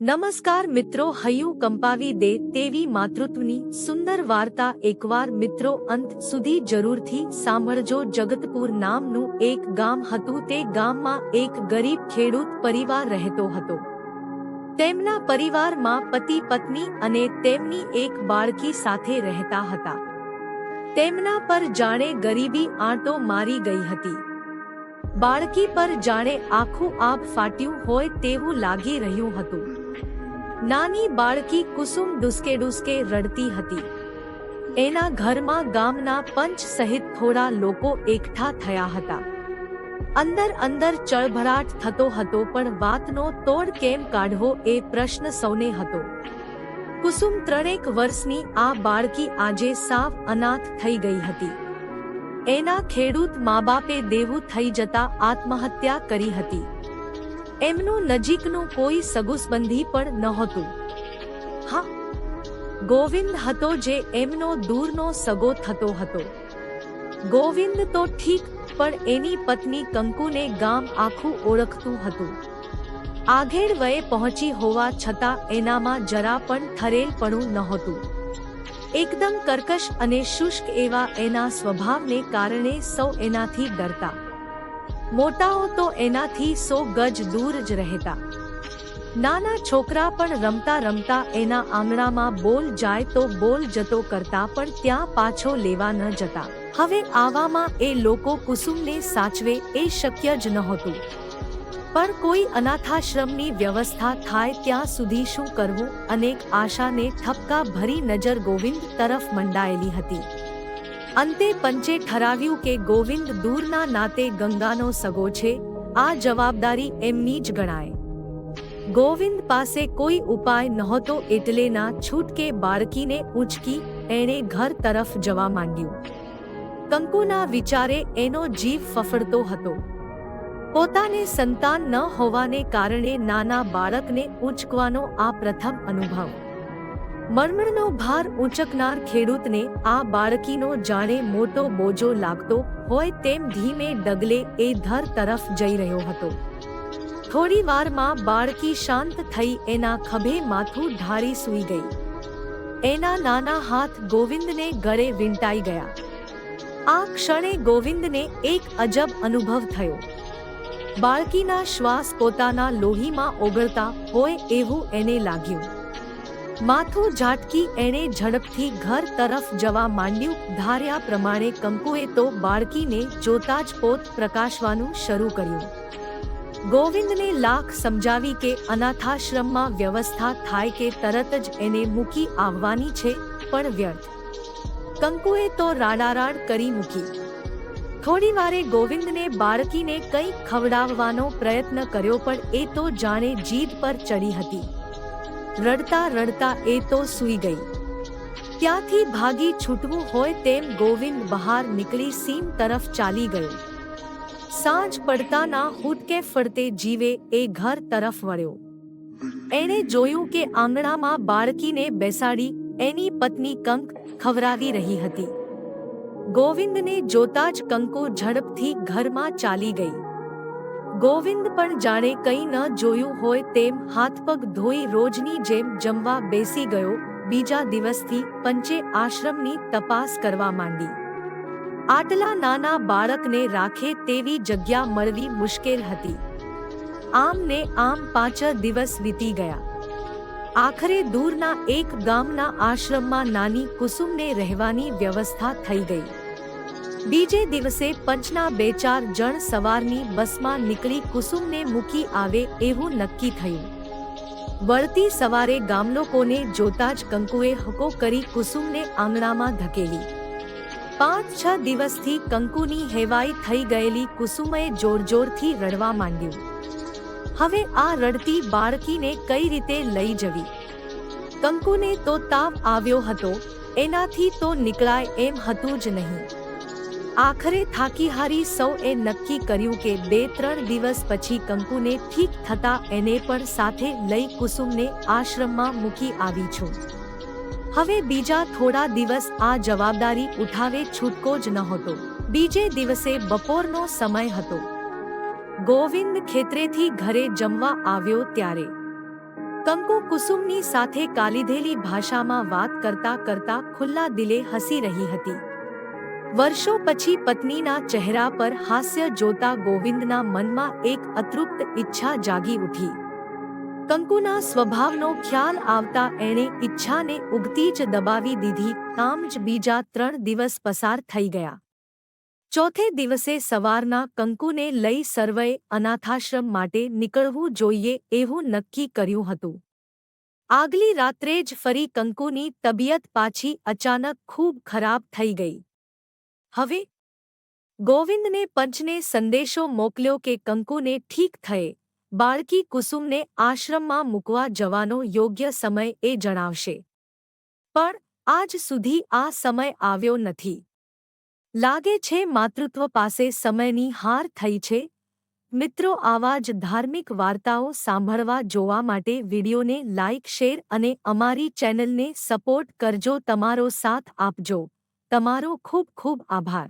નમસ્કાર મિત્રો, હૈયું કંપાવી દે તેવી માતૃત્વની સુંદર વાર્તા એકવાર મિત્રો અંત સુધી જરૂરથી સાંભળજો. જગતપુર નામનું એક ગામ હતું. તે ગામમાં એક ગરીબ ખેડૂત પરિવાર રહેતો હતો. તેમના પરિવારમાં પતિ, પત્ની અને તેમની એક બાળકી સાથે રહેતા હતા. તેમના પર જાણે ગરીબી આંટો મારી ગઈ હતી. બાળકી પર જાણે આખું આબ ફાટ્યું હોય તેવું લાગી રહ્યું હતું. નાની બાળકી કુસુમ ડુસકે ડુસકે રડતી હતી. એના ઘરમાં ગામના પંચ સહિત થોડા લોકો એકઠા થયા હતા. અંદર અંદર ચળભળાટ થતો હતો પણ વાતનો તોડ કેમ કાઢવો એ પ્રશ્ન સૌને હતો. કુસુમ ત્રણેક વર્ષની આ બાળકી આજે સાવ અનાથ થઈ ગઈ હતી. એના ખેડૂત મા બાપે દેવું થઈ જતા આત્મહત્યા કરી હતી. એમનું નજીકનું કોઈ સગુસબંધી પણ નહોતું. હા, ગોવિંદ હતો જે એમનો દૂરનો સગો થતો હતો. ગોવિંદ તો ઠીક, પણ એની પત્ની કંકુને ગામ આખું ઓળખતું હતું. આઘેડ વયે પહોંચી હોવા છતાં એનામાં જરા પણ થરેલપણું નહોતું. એકદમ કર્કશ અને શુષ્ક એવા એના સ્વભાવને કારણે સૌ એનાથી ડરતા. મોટાઓ તો એનાથી સો ગજ દૂર જ રહેતા. નાના છોકરા પણ રમતા રમતા એના આંગણામાં બોલ જાય તો બોલ જતો કરતા પણ ત્યાં પાછો લેવા ન જતા. હવે આવામાં એ લોકો કુસુમને સાચવે એ શક્ય જ નહોતું. પણ કોઈ અનાથાશ્રમની વ્યવસ્થા થાય ત્યાં સુધી શું કરવું? અનેક આશાને ઠપકા ભરી નજર ગોવિંદ તરફ મંડાયેલી હતી. અંતે પંચે ઠરાવ્યું કે ગોવિંદ દૂરના નાતે ગંગાનો સગો છે, આ જવાબદારી એમની જ ગણાય. ગોવિંદ પાસે કોઈ ઉપાય નહોતો એટલે ના છૂટકે બાળકીને ઉંચકી એણે ઘર તરફ જવા માંડ્યું કંકુના વિચારે એનો જીવ ફફડતો હતો. પોતાને સંતાન ન હોવાને કારણે નાના બાળકને ઊંચકવાનો આ પ્રથમ અનુભવ. મરમણનો ભાર ઊંચકનાર ખેડૂતને આ બાળકીનો જાણે મોટો બોજો લાગતો હોય તેમ ધીમે ડગલે એ ધર તરફ જઈ રહ્યો હતો. થોડી વારમાં બાળકી શાંત થઈ એના ખભે માથું ઢાળી સૂઈ ગઈ. એના નાના હાથ ગોવિંદને ગળે વીંટાઈ ગયા. આ ક્ષણે ગોવિંદને એક અજબ અનુભવ થયો. બાળકીના શ્વાસ પોતાના લોહીમાં ઓગળતા હોય એવું એને લાગ્યું. માથું ઝાટકી એણે ઝડપથી ઘર તરફ જવા માંડ્યું. ધાર્યા પ્રમાણે કંકુએ તો બાળકીને જોતા જ પોત પ્રકાશવાનું શરૂ કર્યું. ગોવિંદને લાખ સમજાવી કે અનાથાશ્રમમાં વ્યવસ્થા થાય કે તરત જ એને મૂકી આવવાની છે, પણ વ્યર્થ. કંકુએ તો રાડારાડ કરી મૂકી. થોડી વારે ગોવિંદને બાળકીને કંઈક ખવડાવવાનો પ્રયત્ન કર્યો પણ એ તો જાણે જીદ પર ચડી હતી. રડતા રડતા એ તો સૂઈ ગઈ. ત્યાંથી ભાગી છૂટવું હોય તેમ ગોવિંદ બહાર નીકળી સીમ તરફ ચાલી ગયો. સાંજ પડતાના હુટકે ફરતે જીવે એ ઘર તરફ વળ્યો. એણે જોયું કે આંગણામાં બાળકીને બેસાડી એની પત્ની કંક ખવરાવી રહી હતી. ગોવિંદને જોતા જ કંકો ઝડપથી ઘરમાં ચાલી ગઈ. ગોવિંદ પણ જાણે કંઈ ન જોયું હોય તેમ હાથ પગ ધોઈ રોજની જેમ જમવા બેસી ગયો. બીજા દિવસથી પંચે આશ્રમની તપાસ કરવા માંડી. આટલા નાના બાળકને રાખે તેવી જગ્યા મળવી મુશ્કેલ હતી. આમ ને આમ પાંચ દિવસ વીતી ગયા. આખરે દૂરના એક ગામના આશ્રમમાં નાની કુસુમને રહેવાની વ્યવસ્થા થઈ ગઈ. બીજે દિવસે પંચના બે ચાર જણ સવારની બસમાં નીકળી કુસુમને મૂકી આવે એવું નક્કી થયું. વળતી સવારે ગામલોકોને જોતા જ કંકુએ હકો કરી કુસુમને આંગણામાં ધકેલી. પાંચ છ દિવસથી કંકુની હેવાઈ થઈ ગયેલી કુસુમએ જોરજોરથી રડવા માંડ્યું. હવે આ રડતી બાળકીને કઈ રીતે લઈ જવી? કંકુને તો તાવ આવ્યો હતો, એનાથી તો નીકળાય એમ હતું જ નહીં. આખરે થાકી હારી સૌએ નક્કી કર્યું કે બે ત્રણ દિવસ પછી કંકુને ઠીક થતા એને પણ સાથે લઈ કુસુમને આશ્રમમાં મૂકી આવી છું. હવે બીજા થોડા દિવસ આ જવાબદારી ઉઠાવે છૂટકો જ નહોતો. બીજે દિવસે બપોરનો સમય હતો. ગોવિંદ ખેતરેથી ઘરે જમવા આવ્યો ત્યારે. કંકુ કુસુમની સાથે કાલીધેલી ભાષામાં વાત કરતા કરતા ખુલ્લા દિલે હસી રહી હતી. વર્ષો પછી પત્નીના ચહેરા પર હાસ્ય જોતા ગોવિંદના મનમાં એક અતૃપ્ત ઈચ્છા જાગી ઉઠી. કંકુના સ્વભાવનો ખ્યાલ આવતા એણે ઈચ્છાને ઉગતી જ દબાવી દીધી આમ જ બીજા ત્રણ દિવસ પસાર થઈ ગયા. ચોથે દિવસે સવારના કંકુને લઈ સર્વે અનાથાશ્રમ માટે નીકળવું જોઈએ એવું નક્કી કર્યું હતું. આગલી રાત્રે જ ફરી કંકુની તબિયત પાછી અચાનક ખૂબ ખરાબ થઈ ગઈ. હવે, ગોવિંદને પંચને સંદેશો મોકલ્યો કે કંકુને ઠીક થયે, બાળકી કુસુમને આશ્રમમાં મૂકવા જવાનો યોગ્ય સમય એ જણાવશે. પણ આજ સુધી આ સમય આવ્યો નથી. લાગે છે માતૃત્વ પાસે સમયની હાર થઈ છે. મિત્રો, આવા જ ધાર્મિક વાર્તાઓ સાંભળવા જોવા માટે વિડીયોને લાઇક શેર અને અમારી ચેનલને સપોર્ટ કરજો, તમારો સાથ આપજો. તમારો ખૂબ ખૂબ આભાર.